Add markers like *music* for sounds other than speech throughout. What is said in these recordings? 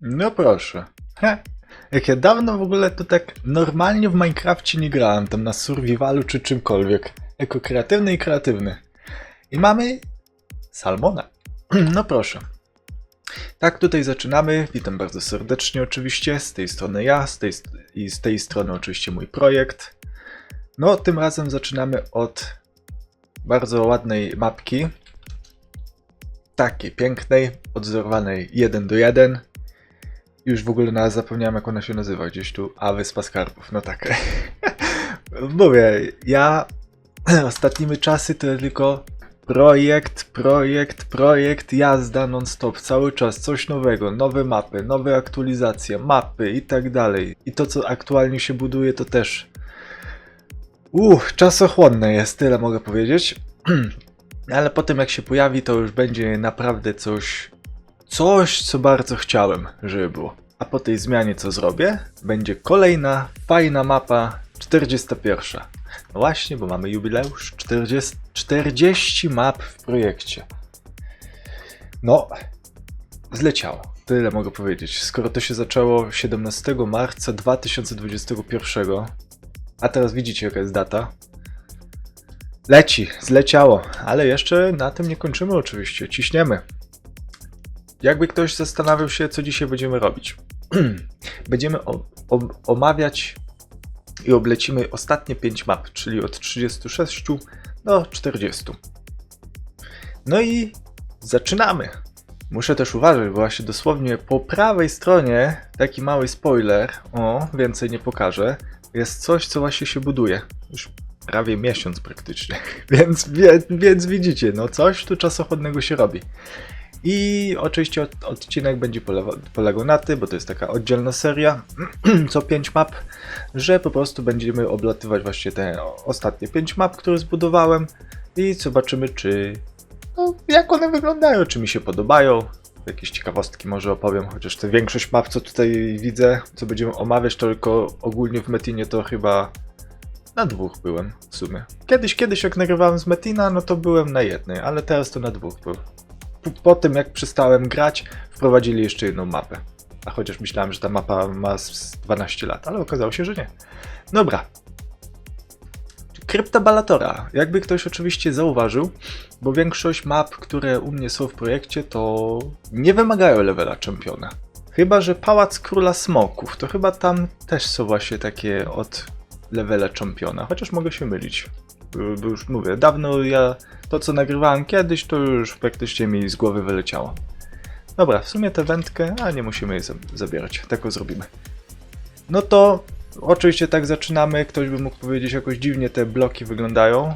No proszę. He. Jak ja dawno w ogóle to tak normalnie w Minecrafcie nie grałem, tam na survivalu czy czymkolwiek. Jako kreatywny i kreatywny. I mamy Salmona. *clears throat* No proszę. Tak, tutaj zaczynamy. Witam bardzo serdecznie oczywiście. Z tej strony ja, z tej, i z tej strony oczywiście mój projekt. No, tym razem zaczynamy od bardzo ładnej mapki. Takiej pięknej, odzorowanej 1 do 1. Już w ogóle nawet zapomniałem jak ona się nazywa. Gdzieś tu, a Wyspa Skarbów. No tak. *laughs* Mówię, ja *clears throat* ostatnimi czasy to tylko projekt, projekt, projekt, jazda non-stop, cały czas coś nowego, nowe mapy, nowe aktualizacje, mapy i tak dalej. I to, co aktualnie się buduje, to też. Uff, czasochłonne jest, tyle mogę powiedzieć. *clears throat* Ale potem, jak się pojawi, to już będzie naprawdę coś. Coś, co bardzo chciałem, żeby było. A po tej zmianie, co zrobię, będzie kolejna fajna mapa 41. No właśnie, bo mamy jubileusz 40, 40 map w projekcie. No, zleciało. Tyle mogę powiedzieć. Skoro to się zaczęło 17 marca 2021, a teraz widzicie jaka jest data. Leci, zleciało, ale jeszcze na tym nie kończymy oczywiście. Ciśniemy. Jakby ktoś zastanawiał się, co dzisiaj będziemy robić. *clears throat* będziemy omawiać i oblecimy ostatnie 5 map, czyli od 36 do 40. No i zaczynamy. Muszę też uważać, bo właśnie dosłownie po prawej stronie taki mały spoiler, o, więcej nie pokażę, jest coś, co właśnie się buduje. Już prawie miesiąc praktycznie. *laughs* Więc, więc widzicie, no coś tu czasochłonnego się robi. I oczywiście od, odcinek będzie polewa, polegał na tym, bo to jest taka oddzielna seria, *clears throat* co 5 map, że po prostu będziemy oblatywać właśnie te ostatnie 5 map, które zbudowałem i zobaczymy, czy no, jak one wyglądają, czy mi się podobają. Jakieś ciekawostki może opowiem, chociaż te większość map, co tutaj widzę, co będziemy omawiać, to tylko ogólnie w Metinie to chyba na dwóch byłem w sumie. Kiedyś, kiedyś jak nagrywałem z Metina, no to byłem na jednej, ale teraz to na dwóch byłem po, tym jak przestałem grać, wprowadzili jeszcze jedną mapę. A chociaż myślałem, że ta mapa ma z 12 lat, ale okazało się, że nie. Dobra. Krypta Balatora. Jakby ktoś oczywiście zauważył, bo większość map, które u mnie są w projekcie, to nie wymagają levela czempiona. Chyba, że Pałac Króla Smoków, to chyba tam też są właśnie takie od levela czempiona, chociaż mogę się mylić. Bo już mówię, dawno ja to co nagrywałem kiedyś, to już praktycznie mi z głowy wyleciało. Dobra, w sumie tę wędkę, a nie musimy jej zab- zabierać, tak o zrobimy. No to oczywiście tak zaczynamy, ktoś by mógł powiedzieć jakoś dziwnie te bloki wyglądają.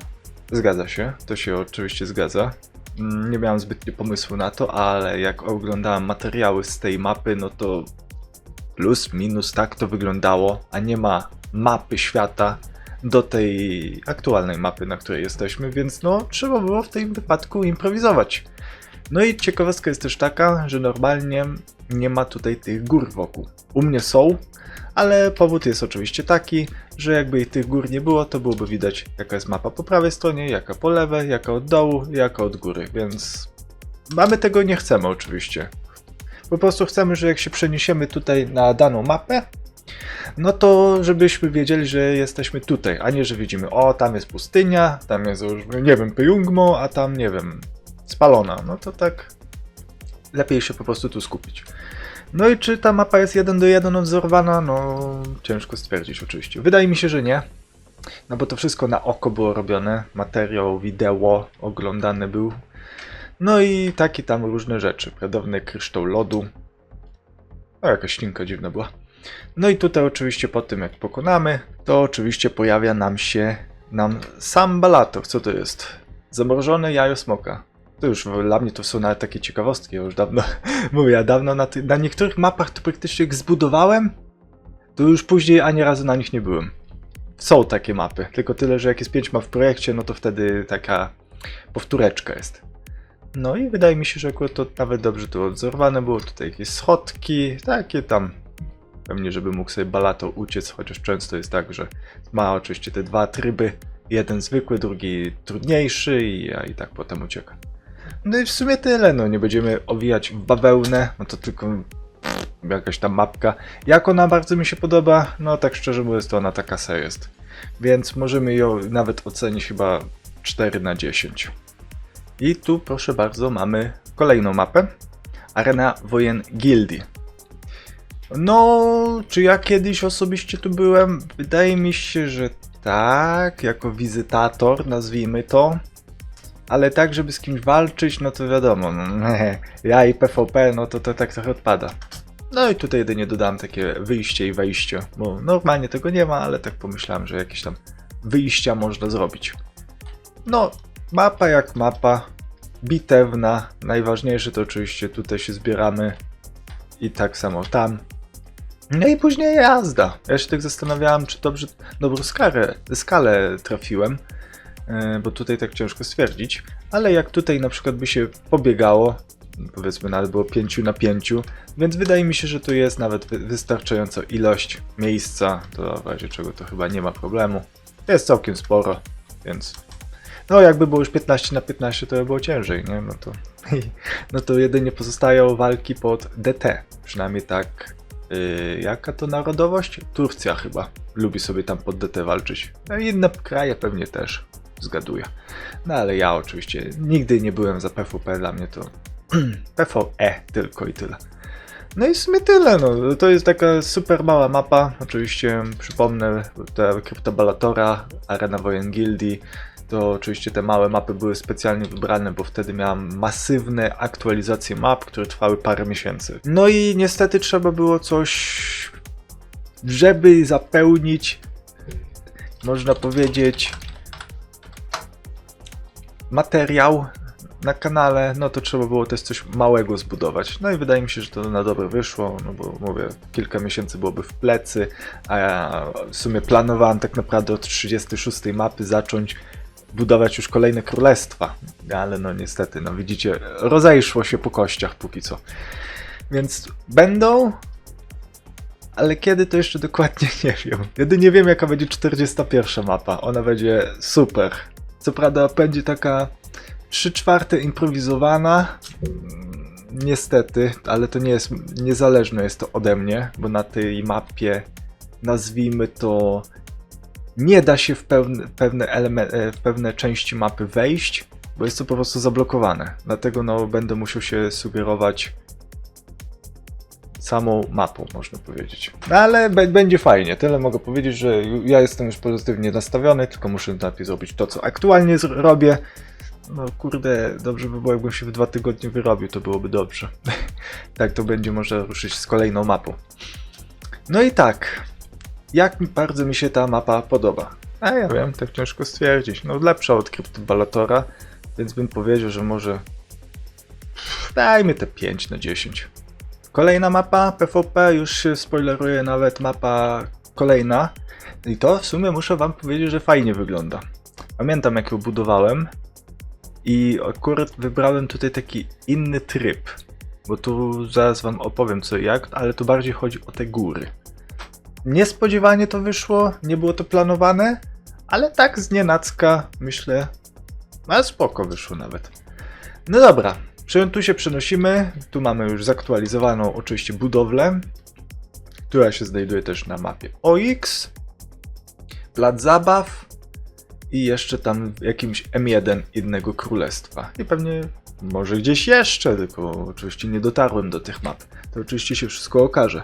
Zgadza się, to się oczywiście zgadza. Mm, Nie miałem zbytnio pomysłu na to, ale jak oglądałem materiały z tej mapy, no to plus, minus tak to wyglądało, a nie ma mapy świata do tej aktualnej mapy, na której jesteśmy, więc no trzeba było w tym wypadku improwizować. No i ciekawostka jest też taka, że normalnie nie ma tutaj tych gór wokół. U mnie są, ale powód jest oczywiście taki, że jakby tych gór nie było, to byłoby widać jaka jest mapa po prawej stronie, jaka po lewej, jaka od dołu, jaka od góry, więc mamy tego nie chcemy oczywiście. Po prostu chcemy, że jak się przeniesiemy tutaj na daną mapę, no to żebyśmy wiedzieli, że jesteśmy tutaj, a nie, że widzimy, o, tam jest pustynia, tam jest już, nie wiem, Pyjungmo, a tam, nie wiem, spalona. No to tak lepiej się po prostu tu skupić. No i czy ta mapa jest 1 do 1 odzorowana? No, ciężko stwierdzić oczywiście. Wydaje mi się, że nie. No bo to wszystko na oko było robione. Materiał, wideo oglądany był. No i takie tam różne rzeczy. Pradawny kryształ lodu. O, jakaś ślinka dziwna była. No i tutaj oczywiście po tym jak pokonamy, to oczywiście pojawia nam się nam sam balator. Co to jest? Zamrożone jajo smoka. To już dla mnie to są nawet takie ciekawostki, ja już dawno *laughs* mówię, ja dawno na, na niektórych mapach to praktycznie jak zbudowałem, to już później ani razu na nich nie byłem. Są takie mapy, tylko tyle, że jak jest 5 map w projekcie, no to wtedy taka powtóreczka jest. No i wydaje mi się, że akurat to nawet dobrze tu odzorowane było, tutaj jakieś schodki, takie tam Pewnie, żeby mógł sobie balato uciec, chociaż często jest tak, że ma oczywiście te dwa tryby. Jeden zwykły, drugi trudniejszy i ja i tak potem ucieka. No i w sumie tyle, no nie będziemy owijać w bawełnę, no to tylko jakaś tam mapka. Jak ona bardzo mi się podoba, no tak szczerze mówiąc, to ona taka se jest. Więc możemy ją nawet ocenić chyba 4 na 10. I tu proszę bardzo mamy kolejną mapę. Arena Wojen Gildii. No, czy ja kiedyś osobiście tu byłem? Wydaje mi się, że tak, jako wizytator, nazwijmy to. Ale tak, żeby z kimś walczyć, no to wiadomo, no, *laughs* ja i PvP, no to to tak trochę odpada. No i tutaj jedynie dodałem takie wyjście i wejście, bo normalnie tego nie ma, ale tak pomyślałem, że jakieś tam wyjścia można zrobić. No, mapa jak mapa, bitewna, najważniejsze to oczywiście tutaj się zbieramy i tak samo tam. No i później jazda. Ja się tak zastanawiałem, czy dobrze, dobrą skalę, skalę trafiłem, e, bo tutaj tak ciężko stwierdzić, ale jak tutaj na przykład by się pobiegało, powiedzmy nawet było 5 na 5, więc wydaje mi się, że tu jest nawet wy- wystarczająca ilość miejsca, to w razie czego to chyba nie ma problemu. Jest całkiem sporo, więc no jakby było już 15 na 15 to by było ciężej, nie? No to, *laughs* no to jedynie pozostają walki pod DT, przynajmniej tak Yy, jaka to narodowość? Turcja chyba. Lubi sobie tam pod DT walczyć. No inne kraje pewnie też, zgaduję. No ale ja oczywiście nigdy nie byłem za PvP, dla mnie to *clears throat* PvE tylko i tyle. No i w sumie tyle, no. To jest taka super mała mapa. Oczywiście przypomnę, ta Kryptobalatora, Arena Wojen Gildii. To oczywiście te małe mapy były specjalnie wybrane, bo wtedy miałem masywne aktualizacje map, które trwały parę miesięcy. No i niestety trzeba było coś, żeby zapełnić, można powiedzieć, materiał na kanale, no to trzeba było też coś małego zbudować. No i wydaje mi się, że to na dobre wyszło, no bo mówię, kilka miesięcy byłoby w plecy, a ja w sumie planowałem tak naprawdę od 36 mapy zacząć budować już kolejne królestwa. Ale no niestety, no widzicie, rozejszło się po kościach póki co. Więc będą, ale kiedy to jeszcze dokładnie *laughs* nie wiem. Jedynie wiem jaka będzie 41 mapa. Ona będzie super. Co prawda będzie taka 3 czwarte improwizowana. Niestety, ale to nie jest niezależne jest to ode mnie, bo na tej mapie nazwijmy to nie da się w pewne, pewne, eleme- e, w pewne części mapy wejść, bo jest to po prostu zablokowane. Dlatego no, będę musiał się sugerować samą mapą, można powiedzieć. No, ale będzie fajnie. Tyle mogę powiedzieć, że ja jestem już pozytywnie nastawiony, tylko muszę najpierw zrobić to, co aktualnie robię. No kurde, dobrze by było, jakbym się w dwa tygodnie wyrobił, to byłoby dobrze. *laughs* tak to będzie można ruszyć z kolejną mapą. No i tak, jak bardzo mi się ta mapa podoba. A ja wiem, tak ciężko stwierdzić. No lepsza od Kryptobalatora, więc bym powiedział, że może dajmy te 5 na 10. Kolejna mapa PvP, już się spoileruje nawet mapa kolejna. I to w sumie muszę wam powiedzieć, że fajnie wygląda. Pamiętam jak ją budowałem i akurat wybrałem tutaj taki inny tryb. Bo tu zaraz wam opowiem co i jak, ale tu bardziej chodzi o te góry. Niespodziewanie to wyszło, nie było to planowane, ale tak z nienacka myślę, ale spoko wyszło nawet. No dobra, tu się przenosimy, tu mamy już zaktualizowaną oczywiście budowlę, która się znajduje też na mapie OX, plac zabaw i jeszcze tam jakimś M1 innego królestwa. I pewnie może gdzieś jeszcze, tylko oczywiście nie dotarłem do tych map. To oczywiście się wszystko okaże.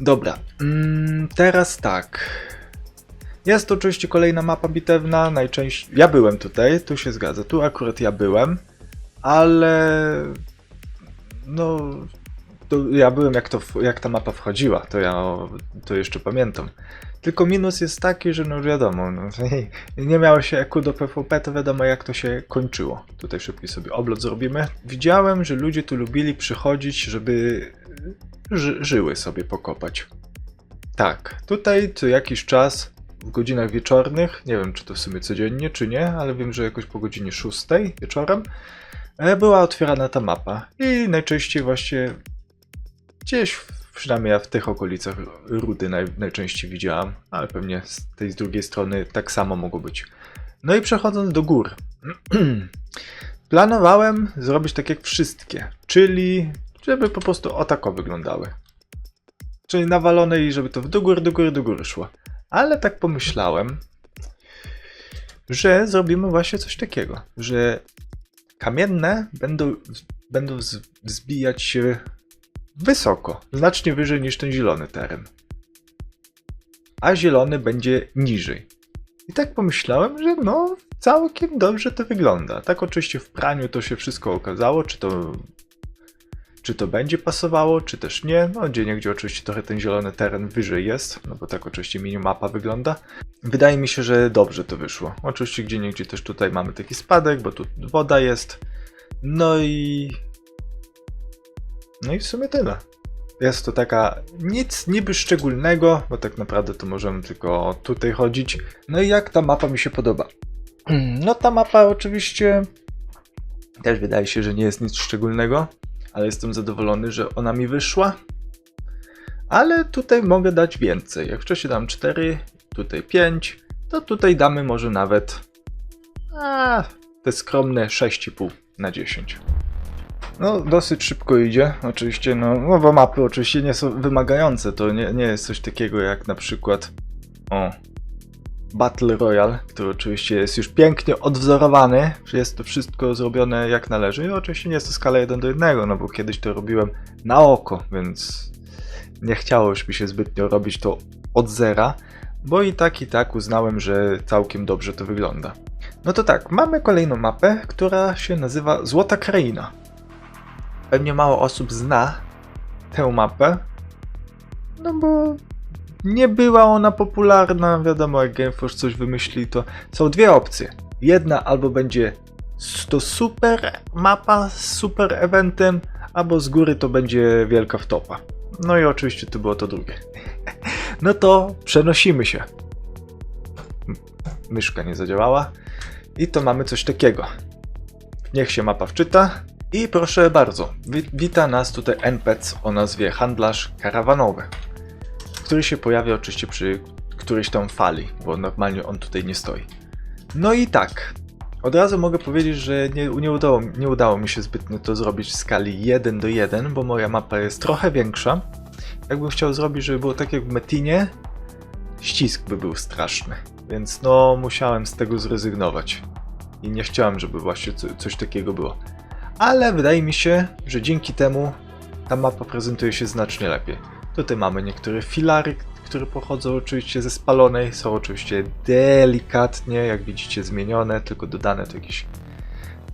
Dobra, mm, teraz tak. Jest to oczywiście kolejna mapa bitewna, najczęściej... Ja byłem tutaj, tu się zgadza, tu akurat ja byłem, ale... No... Ja byłem jak, to, jak ta mapa wchodziła, to ja to jeszcze pamiętam. Tylko minus jest taki, że no wiadomo, no, *laughs* nie miało się EQ do PvP, to wiadomo jak to się kończyło. Tutaj szybki sobie oblot zrobimy. Widziałem, że ludzie tu lubili przychodzić, żeby ży żyły sobie pokopać. Tak, tutaj co jakiś czas w godzinach wieczornych, nie wiem czy to w sumie codziennie czy nie, ale wiem, że jakoś po godzinie 6 wieczorem e, była otwierana ta mapa i najczęściej właśnie gdzieś, przynajmniej ja w tych okolicach rudy naj, najczęściej widziałam, ale pewnie z tej z drugiej strony tak samo mogło być. No i przechodząc do gór. *clears throat* Planowałem zrobić tak jak wszystkie, czyli żeby po prostu o tako wyglądały. Czyli nawalone i żeby to w do góry, do góry, do góry szło. Ale tak pomyślałem, że zrobimy właśnie coś takiego, że kamienne będą, będą wz- wzbijać się wysoko, znacznie wyżej niż ten zielony teren. A zielony będzie niżej. I tak pomyślałem, że no, całkiem dobrze to wygląda. Tak oczywiście w praniu to się wszystko okazało, czy to czy to będzie pasowało, czy też nie. No, gdzie niegdzie oczywiście trochę ten zielony teren wyżej jest, no bo tak oczywiście minimapa wygląda. Wydaje mi się, że dobrze to wyszło. Oczywiście gdzie niegdzie też tutaj mamy taki spadek, bo tu woda jest. No i... No i w sumie tyle. Jest to taka nic niby szczególnego, bo tak naprawdę to możemy tylko tutaj chodzić. No i jak ta mapa mi się podoba? *clears throat* No ta mapa oczywiście też wydaje się, że nie jest nic szczególnego, ale jestem zadowolony, że ona mi wyszła. Ale tutaj mogę dać więcej. Jak wcześniej dam 4, tutaj 5, to tutaj damy może nawet a, te skromne 6,5 na 10. No, dosyć szybko idzie. Oczywiście, no, nowe mapy oczywiście nie są wymagające. To nie, nie jest coś takiego jak na przykład o, Battle Royale, który oczywiście jest już pięknie odwzorowany, że jest to wszystko zrobione jak należy. I oczywiście nie jest to skala 1 do 1, no bo kiedyś to robiłem na oko, więc nie chciało już mi się zbytnio robić to od zera, bo i tak i tak uznałem, że całkiem dobrze to wygląda. No to tak, mamy kolejną mapę, która się nazywa Złota Kraina. Pewnie mało osób zna tę mapę, no bo nie była ona popularna, wiadomo, jak Gameforce coś wymyśli, to są dwie opcje. Jedna albo będzie to super mapa z super eventem, albo z góry to będzie wielka wtopa. No i oczywiście to było to drugie. *laughs* No to przenosimy się. Myszka nie zadziałała. I to mamy coś takiego. Niech się mapa wczyta. I proszę bardzo, wi- wita nas tutaj NPC o nazwie Handlarz Karawanowy który się pojawia oczywiście przy którejś tam fali, bo normalnie on tutaj nie stoi. No i tak, od razu mogę powiedzieć, że nie, nie, udało, nie udało mi się zbytnio to zrobić w skali 1 do 1, bo moja mapa jest trochę większa. Jakbym chciał zrobić, żeby było tak jak w Metinie, ścisk by był straszny, więc no musiałem z tego zrezygnować. I nie chciałem, żeby właśnie co, coś takiego było. Ale wydaje mi się, że dzięki temu ta mapa prezentuje się znacznie lepiej. Tutaj mamy niektóre filary, które pochodzą oczywiście ze spalonej. Są oczywiście delikatnie, jak widzicie, zmienione, tylko dodane tu jakieś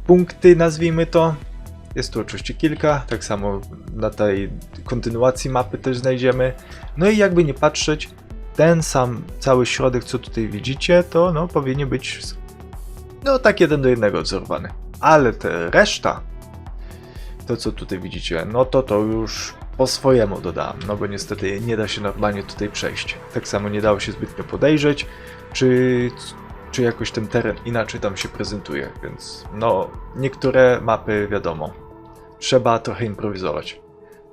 punkty, nazwijmy to. Jest tu oczywiście kilka, tak samo na tej kontynuacji mapy też znajdziemy. No i jakby nie patrzeć, ten sam cały środek, co tutaj widzicie, to no, powinien być no tak jeden do jednego odzorowany. Ale te reszta, to co tutaj widzicie, no to to już po swojemu dodałem, no bo niestety nie da się normalnie tutaj przejść. Tak samo nie dało się zbytnio podejrzeć, czy, czy jakoś ten teren inaczej tam się prezentuje, więc no niektóre mapy wiadomo, trzeba trochę improwizować.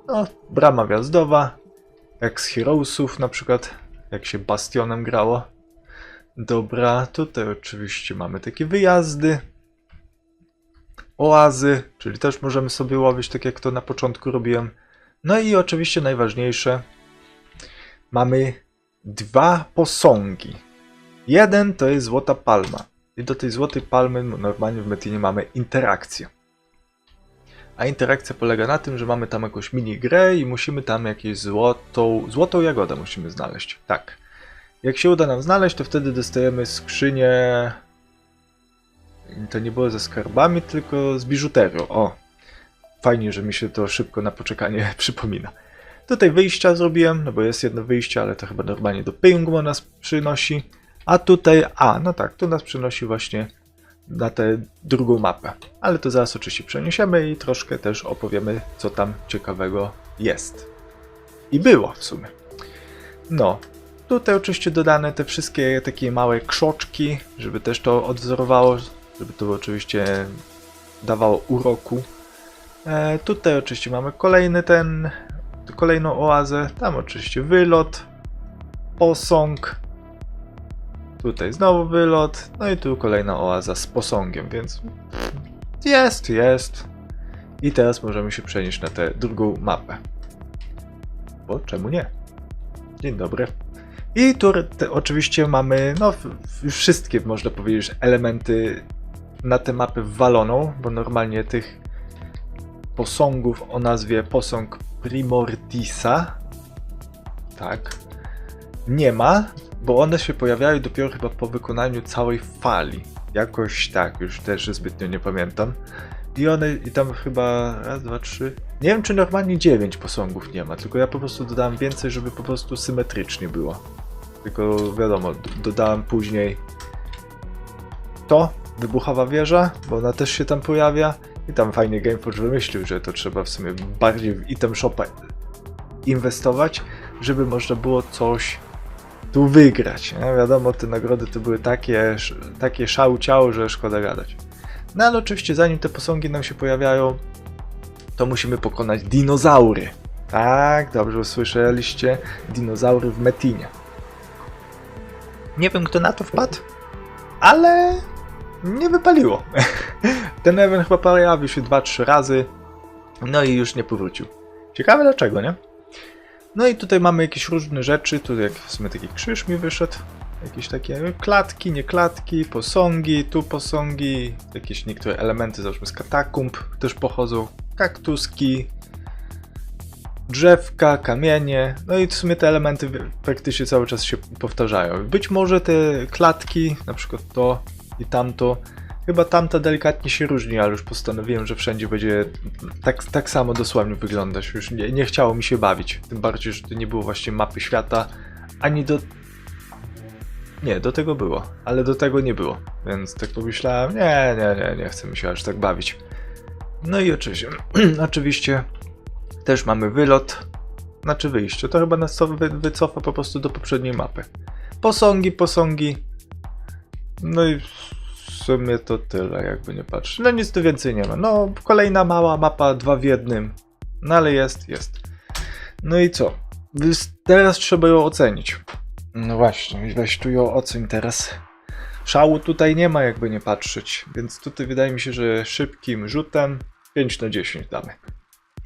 No, brama wjazdowa, jak z Heroesów na przykład, jak się Bastionem grało. Dobra, tutaj oczywiście mamy takie wyjazdy, oazy, czyli też możemy sobie łowić tak jak to na początku robiłem. No i oczywiście najważniejsze, mamy dwa posągi. Jeden to jest złota palma. I do tej złotej palmy normalnie w Metinie mamy interakcję. A interakcja polega na tym, że mamy tam jakąś mini grę i musimy tam jakieś złotą, złotą jagodę musimy znaleźć. Tak. Jak się uda nam znaleźć, to wtedy dostajemy skrzynię. To nie było ze skarbami, tylko z biżuterią. O, fajnie, że mi się to szybko na poczekanie *laughs* przypomina. Tutaj wyjścia zrobiłem, no bo jest jedno wyjście, ale to chyba normalnie do Pingmo nas przynosi. A tutaj, a no tak, to nas przynosi właśnie na tę drugą mapę. Ale to zaraz oczywiście przeniesiemy i troszkę też opowiemy, co tam ciekawego jest. I było w sumie. No, tutaj oczywiście dodane te wszystkie takie małe krzoczki, żeby też to odwzorowało, żeby to oczywiście dawało uroku. E, tutaj oczywiście mamy kolejny ten, kolejną oazę, tam oczywiście wylot, posąg, tutaj znowu wylot, no i tu kolejna oaza z posągiem, więc jest, jest. I teraz możemy się przenieść na tę drugą mapę. Bo czemu nie? Dzień dobry. I tu oczywiście mamy, no, wszystkie, można powiedzieć, elementy na tę mapę wwaloną, bo normalnie tych posągów o nazwie posąg Primordisa, tak, nie ma, bo one się pojawiają dopiero chyba po wykonaniu całej fali. Jakoś tak, już też zbytnio nie pamiętam. I one, i tam chyba raz, dwa, trzy. Nie wiem, czy normalnie dziewięć posągów nie ma, tylko ja po prostu dodałem więcej, żeby po prostu symetrycznie było. Tylko wiadomo, dodałem później to, wybuchowa wieża, bo ona też się tam pojawia. I tam fajnie Gameforge wymyślił, że to trzeba w sumie bardziej w item shopa inwestować, żeby można było coś tu wygrać. Nie? Wiadomo, te nagrody to były takie, takie szał ciało, że szkoda gadać. No ale oczywiście zanim te posągi nam się pojawiają, to musimy pokonać dinozaury. Tak, dobrze usłyszeliście, dinozaury w Metinie. Nie wiem kto na to wpadł, ale nie wypaliło. Ten event chyba pojawił się 2-3 razy, no i już nie powrócił. Ciekawe dlaczego, nie? No i tutaj mamy jakieś różne rzeczy, tu jak w sumie taki krzyż mi wyszedł, jakieś takie klatki, nie klatki, posągi, tu posągi, jakieś niektóre elementy załóżmy z katakumb też pochodzą, kaktuski, drzewka, kamienie, no i w sumie te elementy praktycznie cały czas się powtarzają. Być może te klatki, na przykład to i tamto, chyba tamta delikatnie się różni, ale już postanowiłem, że wszędzie będzie tak, tak samo dosłownie wyglądać. Już nie, nie chciało mi się bawić, tym bardziej, że to nie było właśnie mapy świata, ani do... Nie, do tego było, ale do tego nie było, więc tak pomyślałem, nie, nie, nie, nie chcę mi się aż tak bawić. No i oczywiście, *clears throat* oczywiście też mamy wylot, znaczy wyjście. To chyba nas co wy, wycofa po prostu do poprzedniej mapy. Posągi, posągi. No i w sumie to tyle, jakby nie patrzeć. No nic tu więcej nie ma. No, kolejna mała mapa, dwa w jednym. No ale jest, jest. No i co? Teraz trzeba ją ocenić. No właśnie, weź tu ją oceń teraz. Szału tutaj nie ma, jakby nie patrzeć, więc tutaj wydaje mi się, że szybkim rzutem 5 na 10 damy.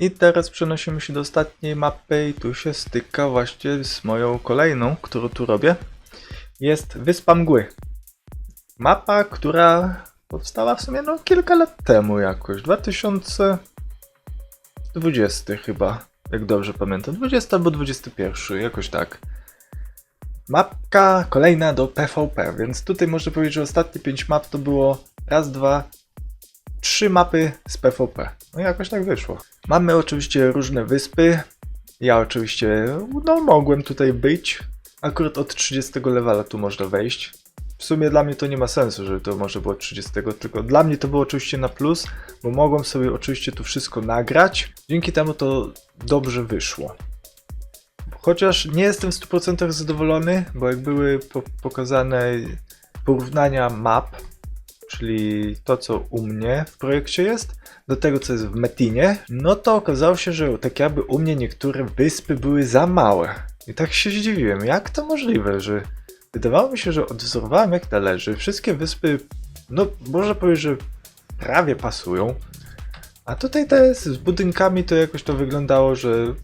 I teraz przenosimy się do ostatniej mapy i tu się styka właśnie z moją kolejną, którą tu robię. Jest Wyspa Mgły. Mapa, która powstała w sumie no kilka lat temu jakoś. 2020 chyba, jak dobrze pamiętam. 20 albo 21, jakoś tak. Mapka kolejna do PvP, więc tutaj można powiedzieć, że ostatnie 5 map to było raz, dwa, trzy mapy z PvP. No jakoś tak wyszło. Mamy oczywiście różne wyspy. Ja oczywiście, no mogłem tutaj być. Akurat od 30 levela tu można wejść. W sumie dla mnie to nie ma sensu, że to może było od 30, tylko dla mnie to było oczywiście na plus, bo mogłem sobie oczywiście tu wszystko nagrać. Dzięki temu to dobrze wyszło. Chociaż nie jestem w 100% zadowolony, bo jak były po pokazane porównania map, czyli to co u mnie w projekcie jest, do tego co jest w Metinie, no to okazało się, że tak jakby u mnie niektóre wyspy były za małe. I tak się zdziwiłem, jak to możliwe, że wydawało mi się, że odwzorowałem jak należy. Wszystkie wyspy, no można powiedzieć, że prawie pasują. A tutaj te z budynkami to jakoś to wyglądało, że,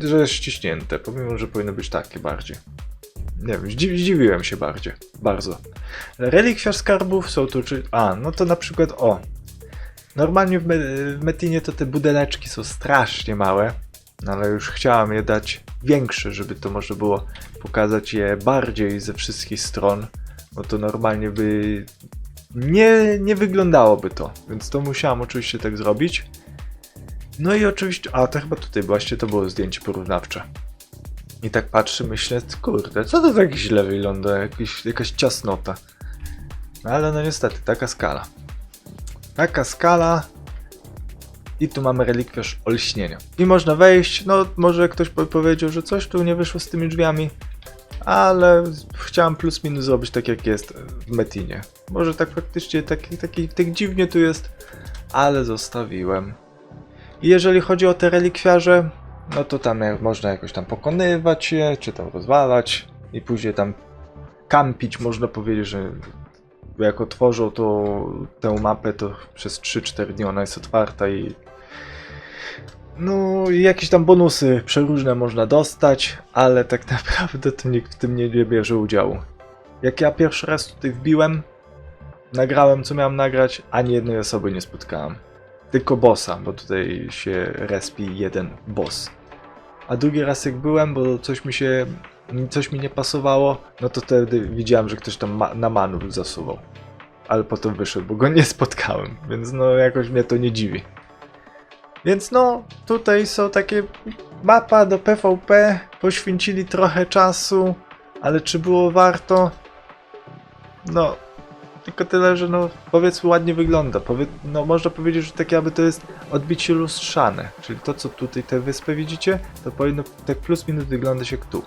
że jest ściśnięte, pomimo, że powinno być takie bardziej. Nie wiem, zdziw, zdziwiłem się bardziej, bardzo. Relikwiarz skarbów są tu, czy... A, no to na przykład, o. Normalnie w, me, w Metinie to te budeleczki są strasznie małe, no ale już chciałem je dać większe, żeby to można było pokazać je bardziej ze wszystkich stron, bo to normalnie by nie, nie wyglądałoby to, więc to musiałem oczywiście tak zrobić. No i oczywiście, a to chyba tutaj właśnie to było zdjęcie porównawcze. I tak patrzę, myślę, kurde, co to tak źle wygląda, jakiś, jakaś ciasnota. No ale no niestety, taka skala. Taka skala. I tu mamy relikwiarz olśnienia. I można wejść, no może ktoś powiedział, że coś tu nie wyszło z tymi drzwiami, ale chciałem plus minus zrobić tak jak jest w Metinie. Może tak faktycznie taki, taki, tak dziwnie tu jest, ale zostawiłem. I jeżeli chodzi o te relikwiarze, no to tam można jakoś tam pokonywać je, czy tam rozwalać i później tam kampić, można powiedzieć, że jak otworzą to, tę mapę, to przez 3-4 dni ona jest otwarta i No jakieś tam bonusy przeróżne można dostać, ale tak *laughs* naprawdę to nikt w tym nie bierze udziału. Jak ja pierwszy raz tutaj wbiłem, nagrałem co miałem nagrać, ani jednej osoby nie spotkałem. Tylko bossa, bo tutaj się respi jeden boss. A drugi raz jak byłem, bo coś mi się, coś mi nie pasowało, no to wtedy widziałem, że ktoś tam ma, na manu zasuwał. Ale potem wyszedł, bo go nie spotkałem, więc no jakoś mnie to nie dziwi. Więc no, tutaj są takie mapa do PvP, poświęcili trochę czasu, ale czy było warto? No, tylko tyle, że no powiedzmy ładnie wygląda. Powie, no można powiedzieć, że tak jakby to jest odbicie lustrzane. Czyli to co tutaj te wyspy widzicie, to powinno tak plus minus wyglądać jak tu.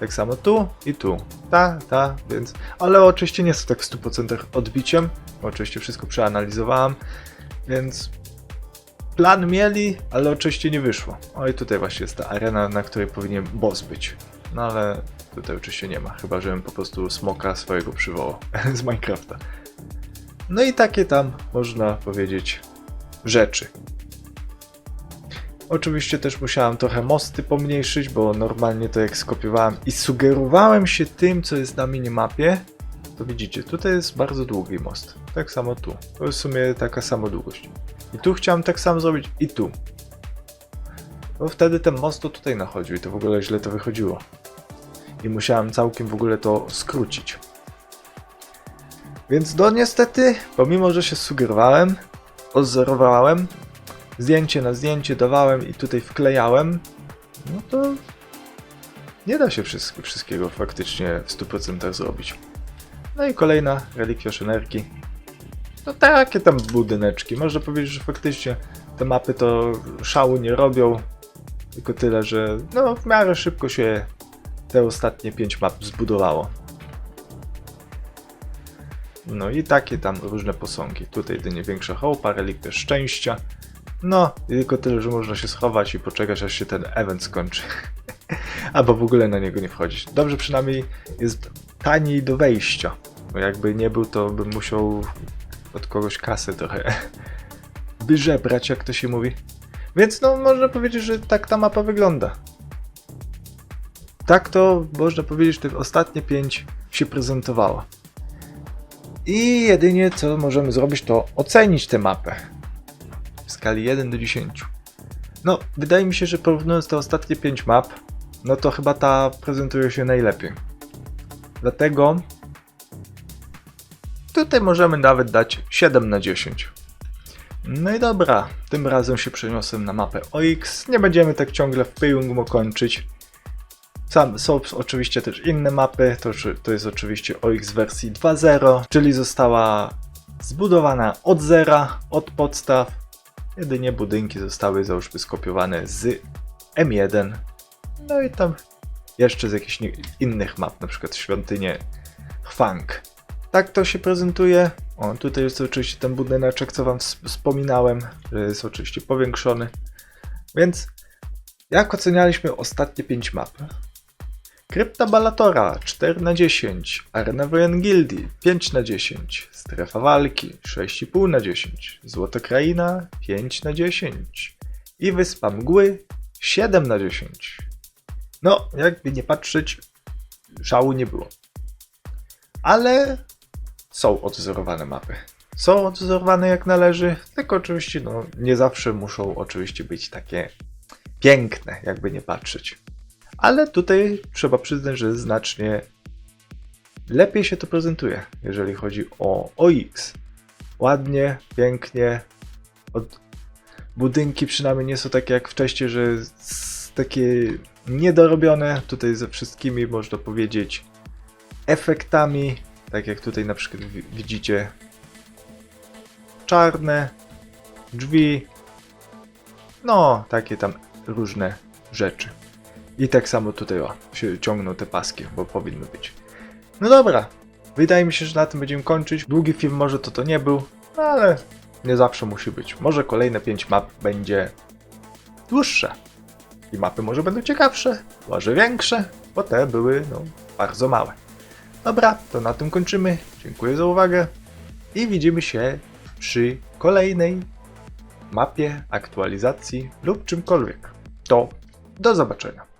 Tak samo tu i tu. Ta, ta, więc... Ale oczywiście nie są tak w 100% odbiciem. Oczywiście wszystko przeanalizowałem, więc... Plan mieli, ale oczywiście nie wyszło. O i tutaj właśnie jest ta arena, na której powinien boss być. No ale tutaj oczywiście nie ma, chyba żebym po prostu smoka swojego przywołał *laughs* z Minecrafta. No i takie tam, można powiedzieć, rzeczy. Oczywiście też musiałem trochę mosty pomniejszyć, bo normalnie to jak skopiowałem i sugerowałem się tym, co jest na minimapie, to widzicie, tutaj jest bardzo długi most. Tak samo tu. To jest w sumie taka sama długość. I tu chciałem tak samo zrobić i tu. Bo wtedy ten most to tutaj nachodził i to w ogóle źle to wychodziło. I musiałem całkiem w ogóle to skrócić. Więc no niestety, pomimo że się sugerowałem, odzorowałem, zdjęcie na zdjęcie dawałem i tutaj wklejałem, no to nie da się wszystkiego faktycznie w 100% zrobić. No i kolejna relikwia szenerki. No takie tam budyneczki. Można powiedzieć, że faktycznie te mapy to szału nie robią. Tylko tyle, że no w miarę szybko się te ostatnie 5 map zbudowało. No i takie tam różne posągi. Tutaj jedynie większa hołpa, relikwia szczęścia. No, tylko tyle, że można się schować i poczekać, aż się ten event skończy. *laughs* Albo w ogóle na niego nie wchodzić. Dobrze przynajmniej jest taniej do wejścia. Bo jakby nie był, to bym musiał od kogoś kasę trochę wyżebrać, jak to się mówi. Więc no, można powiedzieć, że tak ta mapa wygląda. Tak to można powiedzieć, tych ostatnie pięć się prezentowało. I jedynie co możemy zrobić, to ocenić tę mapę w skali 1 do 10. No, wydaje mi się, że porównując te ostatnie 5 map, no to chyba ta prezentuje się najlepiej. Dlatego tutaj możemy nawet dać 7 na 10. No i dobra, tym razem się przeniosłem na mapę OX. Nie będziemy tak ciągle w pyjungu kończyć. Sam, są oczywiście też inne mapy, to, to jest oczywiście OX wersji 2.0, czyli została zbudowana od zera, od podstaw. Jedynie budynki zostały załóżmy skopiowane z M1. No i tam jeszcze z jakichś innych map, na przykład świątynię Hwang. Tak to się prezentuje. O, tutaj jest oczywiście ten budyneczek, co wam ws- wspominałem, jest oczywiście powiększony. Więc jak ocenialiśmy ostatnie 5 map? Krypta Balatora 4 na 10, Arena Wojen Gildii 5 na 10, Strefa Walki 6,5 na 10, Złotokraina 5 na 10 i Wyspa Mgły 7 na 10. No, jakby nie patrzeć, szału nie było. Ale są odwzorowane mapy. Są odwzorowane jak należy, tylko oczywiście no, nie zawsze muszą oczywiście być takie piękne, jakby nie patrzeć. Ale tutaj trzeba przyznać, że znacznie lepiej się to prezentuje, jeżeli chodzi o OX. Ładnie, pięknie. Od... Budynki przynajmniej nie są takie jak wcześniej, że takie niedorobione. Tutaj ze wszystkimi można powiedzieć efektami, tak jak tutaj na przykład wi- widzicie czarne drzwi. No, takie tam różne rzeczy. I tak samo tutaj o, się ciągną te paski, bo powinny być. No dobra, wydaje mi się, że na tym będziemy kończyć. Długi film może to to nie był, no ale nie zawsze musi być. Może kolejne 5 map będzie dłuższe. I mapy może będą ciekawsze, może większe, bo te były no, bardzo małe. Dobra, to na tym kończymy. Dziękuję za uwagę i widzimy się przy kolejnej mapie, aktualizacji lub czymkolwiek. To do zobaczenia.